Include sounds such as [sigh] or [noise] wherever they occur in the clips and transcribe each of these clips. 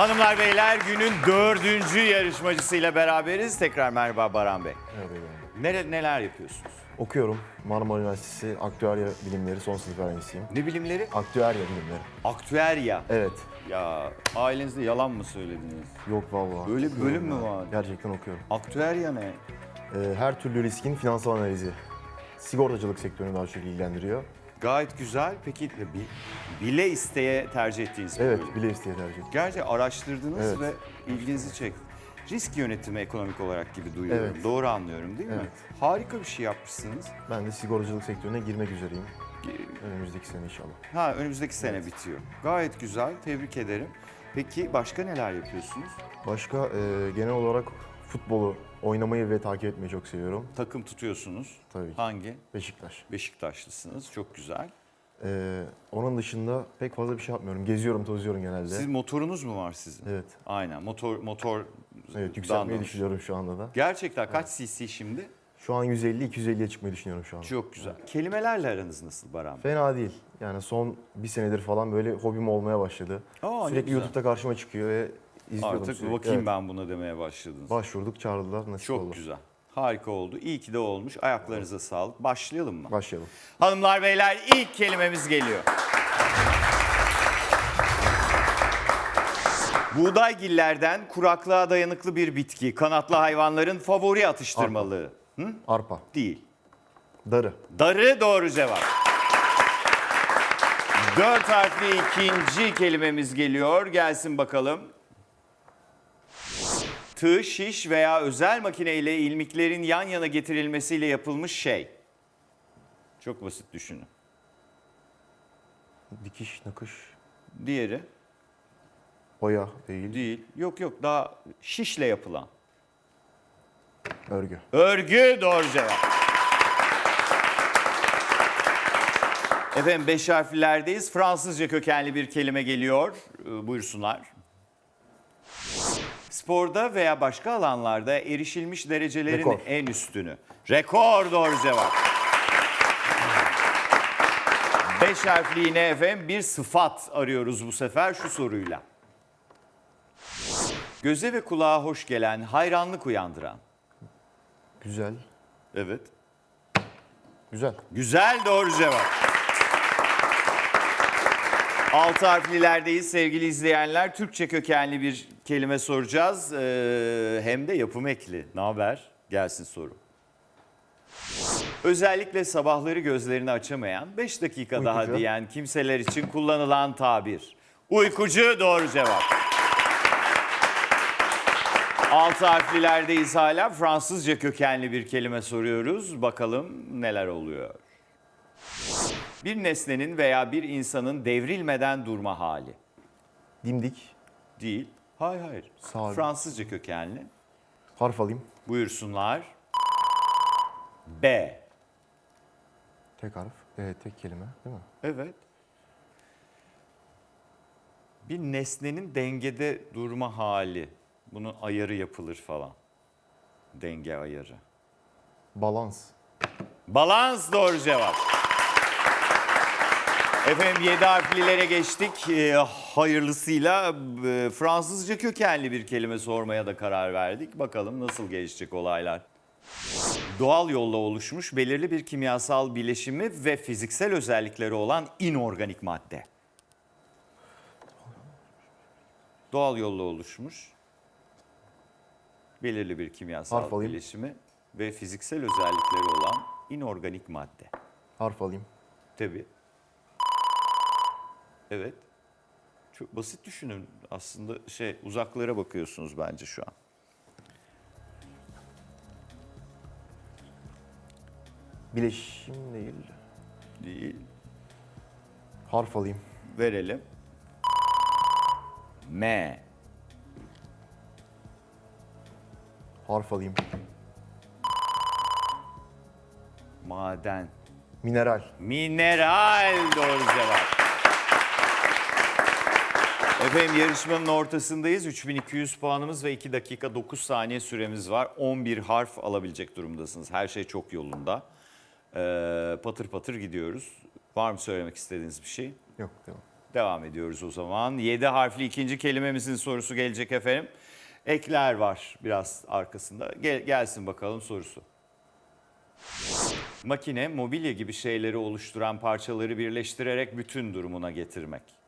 Hanımlar beyler günün dördüncü yarışmacısıyla beraberiz. Tekrar merhaba Baran Bey. Evet. Nere, neler yapıyorsunuz? Okuyorum. Marmara Üniversitesi Aktüerya Bilimleri son sınıf öğrencisiyim. Ne bilimleri? Aktüerya Bilimleri. Aktüerya. Evet. Ya ailenizde yalan mı söylediniz? Yok vallahi. Böyle bir bölüm mü var? Gerçekten okuyorum. Aktüerya ne? Ee, her türlü riskin finansal analizi. Sigortacılık sektörünü daha çok ilgilendiriyor. Gayet güzel. Peki bi- bile isteye tercih ettiğiniz bir Evet, bölüm. bile isteye tercih ettim. Gerçi araştırdınız Evet. ve ilginizi çekti. Risk yönetimi ekonomik olarak gibi duyuyorum. Evet. Doğru anlıyorum değil mi? Evet. Harika bir şey yapmışsınız. Ben de sigortacılık sektörüne girmek üzereyim. Önümüzdeki sene inşallah. Ha önümüzdeki sene bitiyor. Gayet güzel. Tebrik ederim. Peki başka neler yapıyorsunuz? Başka e, genel olarak futbolu oynamayı ve takip etmeyi çok seviyorum. Takım tutuyorsunuz. Tabii. Hangi? Beşiktaş. Beşiktaşlısınız. Çok güzel. Ee, onun dışında pek fazla bir şey yapmıyorum. Geziyorum, tozuyorum genelde. Siz motorunuz mu var sizin? Evet. Aynen. Motor motor Evet, yükseltmeyi düşünüyorum şu anda da. Gerçekten kaç cc şimdi? Şu an 150-250'ye çıkmayı düşünüyorum şu an. Çok güzel. Kelimelerle aranız nasıl Baran? Bey? Fena değil. Yani son bir senedir falan böyle hobim olmaya başladı. Aa, ne sürekli güzel. YouTube'da karşıma çıkıyor ve izliyorum Artık sürekli. bakayım Evet. ben buna demeye başladınız. Başvurduk, çağırdılar. Nasip Çok oldu. güzel. Harika oldu. İyi ki de olmuş. Ayaklarınıza sağlık. Başlayalım mı? Başlayalım. Hanımlar beyler ilk kelimemiz geliyor. Buğdaygillerden kuraklığa dayanıklı bir bitki. Kanatlı hayvanların favori atıştırmalığı. Hı? Arpa, Değil. darı, Darı doğru cevap. Dört harfli ikinci kelimemiz geliyor. Gelsin bakalım. Tığ, şiş veya özel makine ile ilmiklerin yan yana getirilmesiyle yapılmış şey. Çok basit düşünün. dikiş, nakış, Diğeri boya değil, değil. Yok yok daha şişle yapılan. örgü. Örgü doğru cevap. Efendim beş harflilerdeyiz. Fransızca kökenli bir kelime geliyor. Ee, Buyursunlar. Sporda veya başka alanlarda erişilmiş derecelerin Rekor. en üstünü. Rekor doğru cevap. Beş harfli yine efendim bir sıfat arıyoruz bu sefer şu soruyla. Göze ve kulağa hoş gelen, hayranlık uyandıran. Güzel, Evet. güzel. Güzel doğru cevap. Altı harflilerdeyiz sevgili izleyenler. Türkçe kökenli bir kelime soracağız. Ee, hem de yapım ekli. Ne haber? Gelsin soru. Özellikle sabahları gözlerini açamayan, 5 dakika daha Uykucu. diyen kimseler için kullanılan tabir. Uykucu doğru cevap. Altı harflilerdeyiz hala. Fransızca kökenli bir kelime soruyoruz. Bakalım neler oluyor. Bir nesnenin veya bir insanın devrilmeden durma hali. Dimdik, Değil. Hayır hayır. Sabit. Fransızca kökenli. harf alayım. Buyursunlar. B. Tek harf, evet, tek kelime değil mi? Evet. Bir nesnenin dengede durma hali. Bunun ayarı yapılır falan. Denge ayarı. Balans, Balans doğru cevap. Efendim 7 harflilere geçtik. Ee, hayırlısıyla e, Fransızca kökenli bir kelime sormaya da karar verdik. Bakalım nasıl gelişecek olaylar. Doğal yolla oluşmuş belirli bir kimyasal bileşimi ve fiziksel özellikleri olan inorganik madde. Doğal yolla oluşmuş belirli bir kimyasal Harf alayım. bileşimi ve fiziksel özellikleri olan inorganik madde. harf alayım. Tabii. Evet. Çok basit düşünün. Aslında şey uzaklara bakıyorsunuz bence şu an. Bileşim değil, Değil. harf alayım. Verelim. M. Harf alayım. Maden. Mineral, Mineral doğru cevap. Efendim yarışmanın ortasındayız. 3200 puanımız ve 2 dakika 9 saniye süremiz var. 11 harf alabilecek durumdasınız. Her şey çok yolunda. Ee, patır patır gidiyoruz. Var mı söylemek istediğiniz bir şey? yok devam. Devam ediyoruz o zaman. 7 harfli ikinci kelimemizin sorusu gelecek efendim. Ekler var biraz arkasında. Gel, gelsin bakalım sorusu. Makine, mobilya gibi şeyleri oluşturan parçaları birleştirerek bütün durumuna getirmek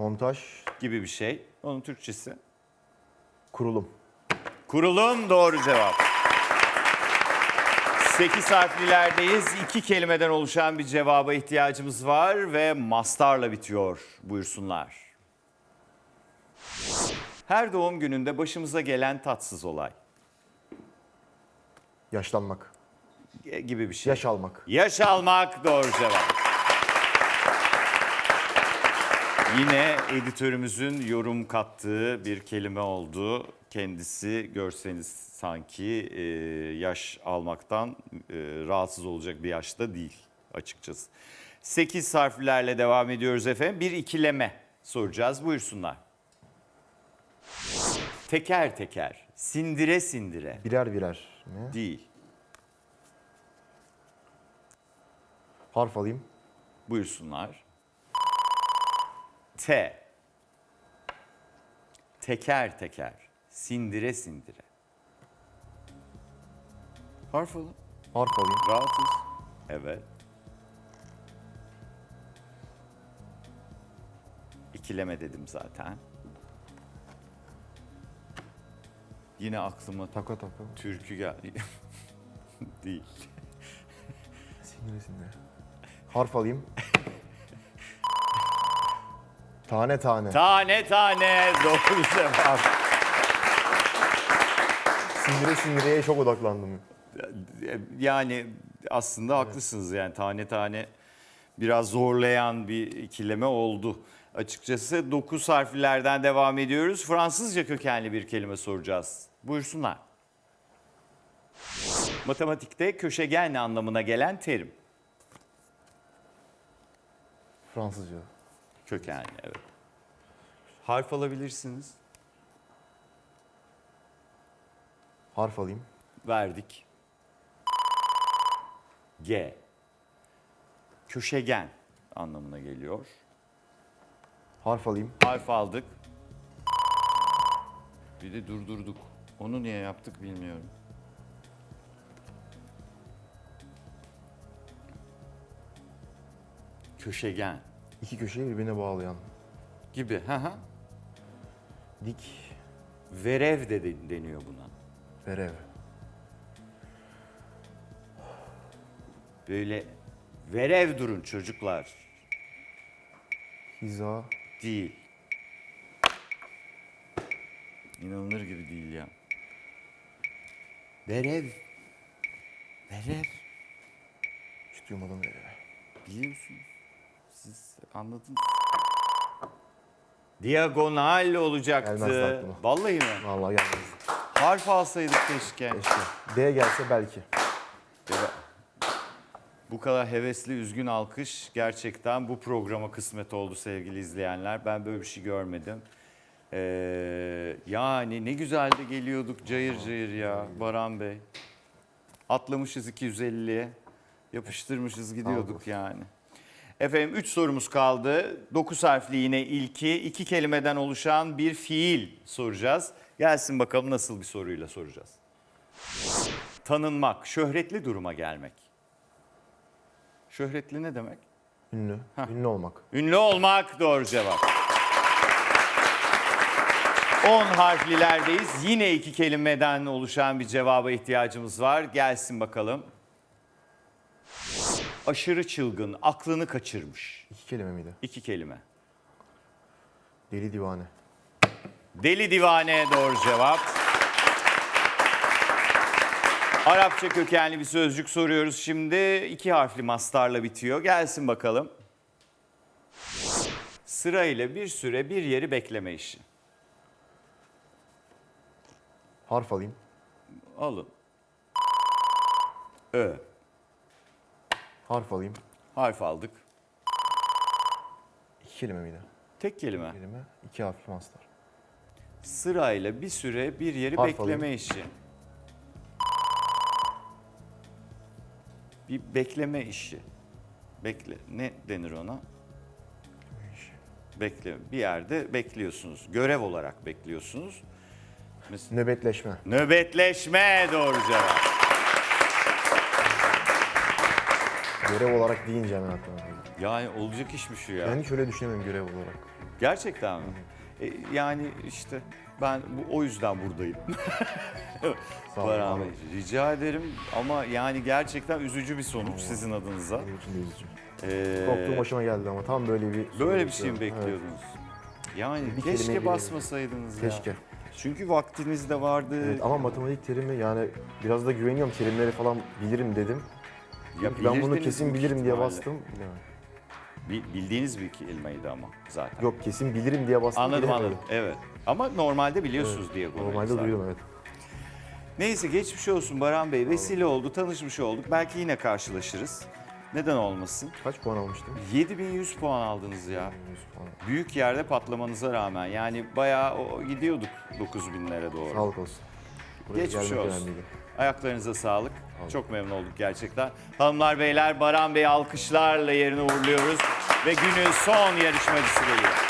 Montaj, gibi bir şey. Onun Türkçesi. kurulum. Kurulum doğru cevap. 8 harflilerdeyiz. İki kelimeden oluşan bir cevaba ihtiyacımız var ve mastarla bitiyor. Buyursunlar. Her doğum gününde başımıza gelen tatsız olay Yaşlanmak. gibi bir şey. Yaş almak. Yaş almak doğru cevap. Yine editörümüzün yorum kattığı bir kelime oldu. Kendisi görseniz sanki e, yaş almaktan e, rahatsız olacak bir yaşta değil açıkçası. 8 harflerle devam ediyoruz efendim. Bir ikileme soracağız. Buyursunlar. Teker teker, sindire sindire Birer birer. Ne? değil. Harf alayım. Buyursunlar. T. Teker teker, sindire sindire. Harf alın. Harf alayım. Rahatız. Evet. İkileme dedim zaten. Yine aklıma Taka taka. türkü geldi. [laughs] Değil. Sinire sinire. Harf alayım. [laughs] tane tane. Tane tane doğru cevap. Sindire sindireye çok odaklandım. Yani aslında haklısınız yani tane tane biraz zorlayan bir ikileme oldu. Açıkçası 9 harflerden devam ediyoruz. Fransızca kökenli bir kelime soracağız. Buyursunlar. Matematikte köşegen anlamına gelen terim. Fransızca. Kökenli evet. Harf alabilirsiniz. Harf alayım. Verdik. G. Köşegen anlamına geliyor. Harf alayım. Harf aldık. Bir de durdurduk. Onu niye yaptık bilmiyorum. Köşegen İki köşeyi birbirine bağlayan. gibi. Hı hı. Dik. Verev de de- deniyor buna. Verev. Böyle verev durun çocuklar. Hiza. Değil. İnanılır gibi değil ya. Verev. Verev. Hiç duymadım vereve. Biliyorsunuz. Siz anladınız. Diagonal olacaktı. Aklıma. Vallahi mi? Vallahi gelmez. Harf alsaydık keşke. Keşke. D gelse belki. Bu kadar hevesli, üzgün alkış gerçekten bu programa kısmet oldu sevgili izleyenler. Ben böyle bir şey görmedim. Ee, yani ne güzel de geliyorduk cayır cayır ya Baran Bey. Atlamışız 250'ye, yapıştırmışız gidiyorduk yani. Efendim 3 sorumuz kaldı. 9 harfli yine ilki. iki kelimeden oluşan bir fiil soracağız. Gelsin bakalım nasıl bir soruyla soracağız. Tanınmak, şöhretli duruma gelmek. Şöhretli ne demek? Ünlü. Ünlü olmak. Ünlü olmak doğru cevap. 10 harflilerdeyiz. Yine iki kelimeden oluşan bir cevaba ihtiyacımız var. Gelsin bakalım. Aşırı çılgın, aklını kaçırmış. İki kelime miydi? İki kelime. Deli divane. Deli divane doğru cevap. Arapça kökenli bir sözcük soruyoruz şimdi. İki harfli mastarla bitiyor. Gelsin bakalım. Sırayla bir süre bir yeri bekleme işi. Harf alayım. Alın. Ö. Harf alayım. Harf aldık. İki kelime miydi? Tek kelime. Kelime. iki harfli mastar. Sırayla bir süre bir yeri Harf bekleme alayım. işi. Bir bekleme işi. Bekle. Ne denir ona? Bekle. Bir yerde bekliyorsunuz. Görev olarak bekliyorsunuz. Mes- Nöbetleşme. Nöbetleşme doğru cevap. Görev olarak deyince hemen aklıma geldi. Yani olacak iş mi şu ya? Ben hiç öyle düşünemiyorum görev olarak. Gerçekten mi? E, yani işte ben bu o yüzden buradayım. [laughs] Sağ olun. Baran abi. Rica ederim ama yani gerçekten üzücü bir sonuç sizin adınıza. Benim için de üzücü. Ee, Korktuğum başıma geldi ama tam böyle bir... Böyle bir şey mi Evet, bekliyordunuz? Yani Bir keşke bile- basmasaydınız ya. Keşke. Çünkü vaktiniz de vardı. Evet, ama matematik terimi yani biraz da güveniyorum terimleri falan bilirim dedim. Ya ben bunu kesin bilirim diye bastım. Bi- Bildiğiniz bir kelimeydi ama zaten. Yok kesin bilirim diye bastım. Anladım bilemedim. anladım. Evet. Ama normalde biliyorsunuz diye konu. Normalde zaten. duyuyorum evet. Neyse geçmiş olsun Baran Bey. Vesile oldu, tanışmış olduk. Belki yine karşılaşırız. Neden olmasın? Kaç puan almıştım? 7100 puan aldınız ya. 100 puan. Büyük yerde patlamanıza rağmen. Yani bayağı o, gidiyorduk 9000'lere doğru. Sağlık olsun. Buraya Geçmiş gelmek olsun. önemliydi. Ayaklarınıza sağlık. Çok memnun olduk gerçekten. Hanımlar beyler Baran Bey alkışlarla yerine uğurluyoruz. Ve günün son yarışmacısı geliyor.